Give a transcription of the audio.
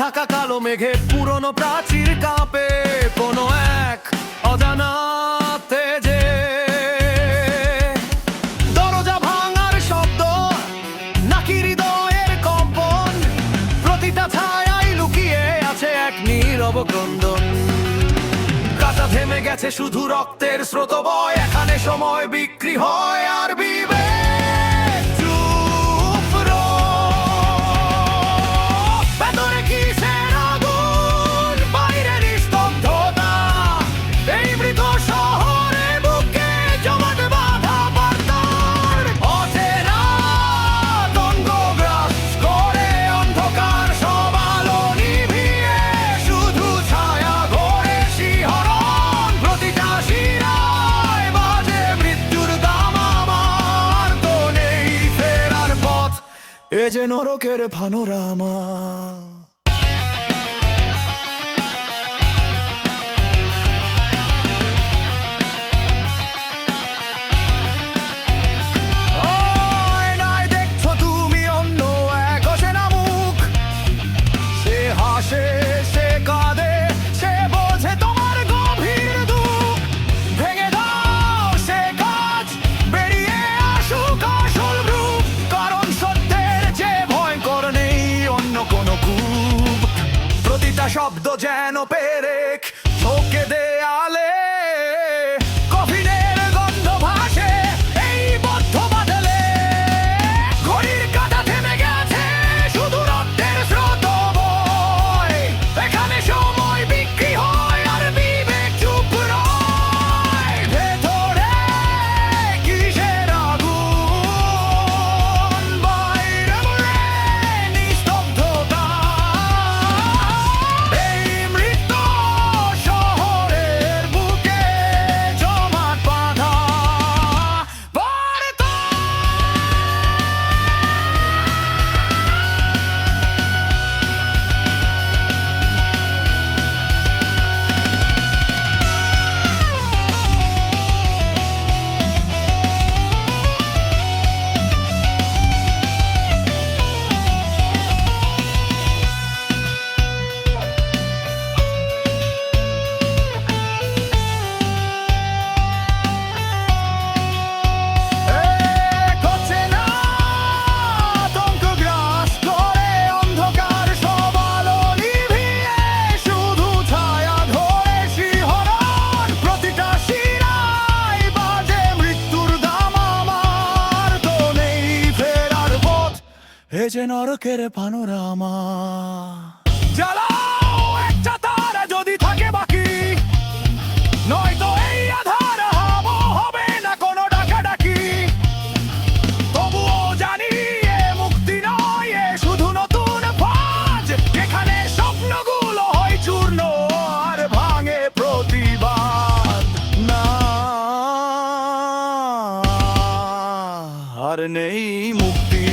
ঢাকা কালো মেঘে, পুরনো প্রাচীর কাঁপে কোনো এক অজানা তেজে দরজা ভাঙার শব্দ, নাকি হৃদয়ের কম্পন? প্রতিটা লুকিয়ে আছে এক কাটা থেমে গেছে শুধু রক্তের স্রোত বয়, এখানে সময় বিক্রি হয় আর বিব 이제 너로 괴를 파노라마 একটা শব্দ যেন পেরেক। এ যে নরকের পানোরামা জ্বালাও একটা তারা যদি থাকে বাকি। নয়তো এই আধার হাবো হবে না কোনো ডাকা ডাকি তবুও জানি এ মুক্তি নয়, এ শুধু নতুন ফাজ যেখানে স্বপ্নগুলো হয় চূর্ণ আর ভাঙে প্রতিবাদ। না, আর নেই মুক্তি।